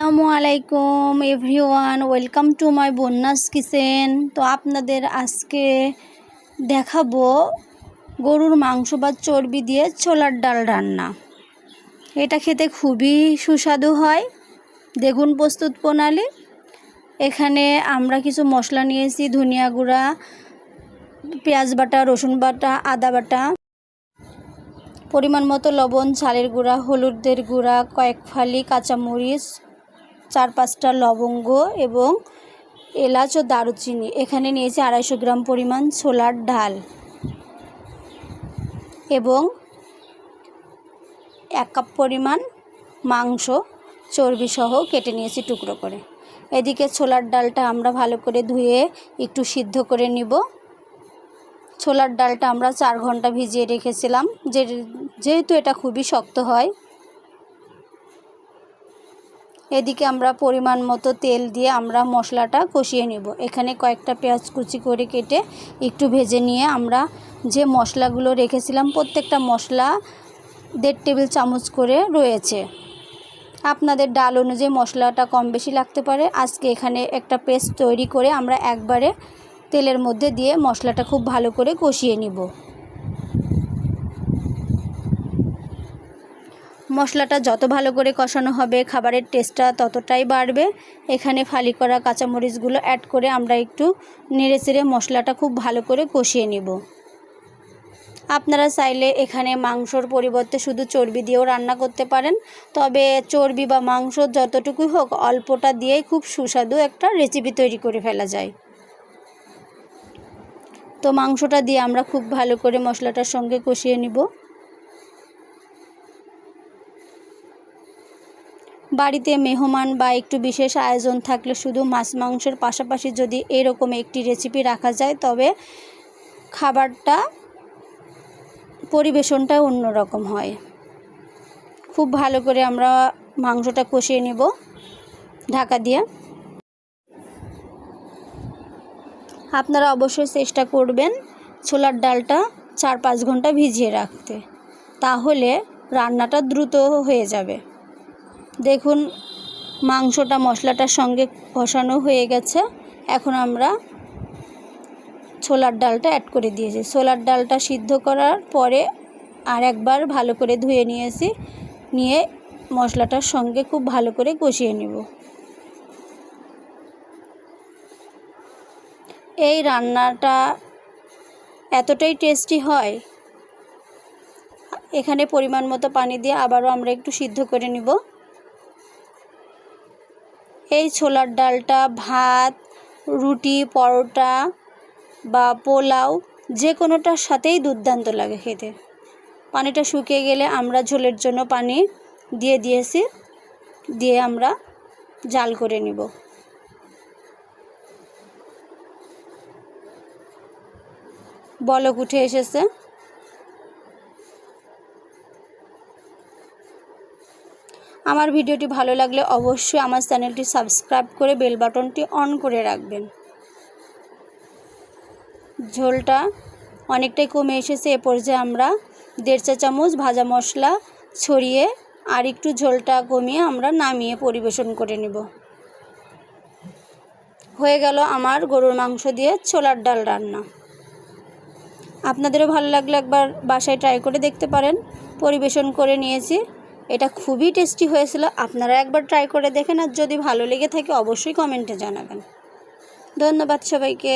আসসালামু আলাইকুম everyone welcome to my Bonya's kitchen তো আপনাদের আজকে দেখাবো গরুর মাংস বা চর্বি দিয়ে ছোলার ডাল রান্না। এটা খেতে খুবই সুস্বাদু হয়। দেখুন প্রস্তুত প্রণালী। এখানে আমরা কিছু মশলা নিয়েছি, ধনিয়া গুঁড়া, পেঁয়াজ বাটা, রসুন বাটা, আদা বাটা। পরিমাণ মতো লবণ চালের গুঁড়া, হলুদের গুঁড়া, কয়েক ফালি কাঁচামরিচ চার পাঁচটা লবঙ্গ এবং এলাচ ও দারুচিনি। এখানে নিয়েছি আড়াইশো গ্রাম পরিমাণ ছোলার ডাল এবং এক কাপ পরিমাণ মাংস চর্বি সহ কেটে নিয়েছি টুকরো করে। এদিকে ছোলার ডালটা আমরা ভালো করে ধুয়ে একটু সিদ্ধ করে নিব। ছোলার ডালটা আমরা চার ঘণ্টা ভিজিয়ে রেখেছিলাম। যে, যেহেতু এটা খুবই শক্ত হয় এদিকে আমরা পরিমাণ মতো তেল দিয়ে আমরা মশলাটা কষিয়ে নেব। এখানে কয়েকটা পেঁয়াজ কুচি করে কেটে একটু ভেজে নিয়ে আমরা যে মশলাগুলো রেখেছিলাম, প্রত্যেকটা মশলা দেড় টেবিল চামচ করে রয়েছে। আপনাদের ডাল অনুযায়ী মশলাটা কম বেশি লাগতে পারে। আজকে এখানে একটা পেস্ট তৈরি করে আমরা একবারে তেলের মধ্যে দিয়ে মশলাটা খুব ভালো করে কষিয়ে নিব। মশলাটা যত ভালো করে কষানো হবে, খাবারের টেস্টটা ততটাই বাড়বে। এখানে ফালি করা কাঁচামরিচগুলো অ্যাড করে আমরা একটু নেড়ে চেড়ে মশলাটা খুব ভালো করে কষিয়ে নিব। আপনারা চাইলে এখানে মাংসর পরিবর্তে শুধু চর্বি দিয়েও রান্না করতে পারেন, তবে চর্বি বা মাংস যতটুকুই হোক, অল্পটা দিয়েই খুব সুস্বাদু একটা রেসিপি তৈরি করে ফেলা যায়। তো মাংসটা দিয়ে আমরা খুব ভালো করে মশলাটার সঙ্গে কষিয়ে নিব। বাড়িতে মেহমান বা একটু বিশেষ আয়োজন থাকলে শুধু মাছ মাংসের পাশাপাশি যদি এরকম একটি রেসিপি রাখা যায়, তবে খাবারটা, পরিবেশনটা অন্যরকম হয়। খুব ভালো করে আমরা মাংসটা কষিয়ে নিব ঢাকা দিয়ে। আপনারা অবশ্যই চেষ্টা করবেন ছোলার ডালটা চার পাঁচ ঘণ্টা ভিজিয়ে রাখতে। তাহলে রান্নাটা দ্রুত হয়ে যাবে। দেখুন, মাংসটা, মশলাটার সঙ্গে কষানো হয়ে গেছে। এখন আমরা ছোলার ডালটা অ্যাড করে দিয়েছি। ছোলার ডালটা সিদ্ধ করার পরে আর একবার ভালো করে ধুয়ে নিয়েছি। নিয়ে মশলাটার সঙ্গে খুব ভালো করে কষিয়ে নেব। এই রান্নাটা এতটাই টেস্টি হয়। এখানে পরিমাণ মতো পানি দিয়ে আবারও আমরা একটু সিদ্ধ করে নিব। এই ছোলার ডালটা, ভাত, রুটি, পরোটা বা পোলাও যে কোনোটার সাথেই দুর্দান্ত লাগে খেতে। পানিটা শুকিয়ে গেলে আমরা ঝোলের জন্য পানি দিয়ে দিয়েছি, দিয়ে আমরা জাল করে নিব। বলক উঠে এসেছে। আমার ভিডিওটি ভালো লাগলে অবশ্যই আমার চ্যানেলটি সাবস্ক্রাইব করে বেল বাটনটি অন করে রাখবেন। ঝোলটা অনেকটাই কমে এসেছে, এ পর্যায়ে আমরা দেড় চা চামচ ভাজা মশলা ছড়িয়ে আর একটু ঝোলটা কমিয়ে আমরা নামিয়ে পরিবেশন করে নেব। হয়ে গেল আমার গরুর মাংস দিয়ে ছোলার ডাল রান্না। আপনাদেরও ভালো লাগলে একবার বাসায় ট্রাই করে দেখতে পারেন। পরিবেশন করে নিয়েছি। এটা খুবই টেস্টি হয়েছিল। আপনারা একবার ট্রাই করে দেখেন আর যদি ভালো লেগে থাকে অবশ্যই কমেন্টে জানাবেন। ধন্যবাদ সবাইকে।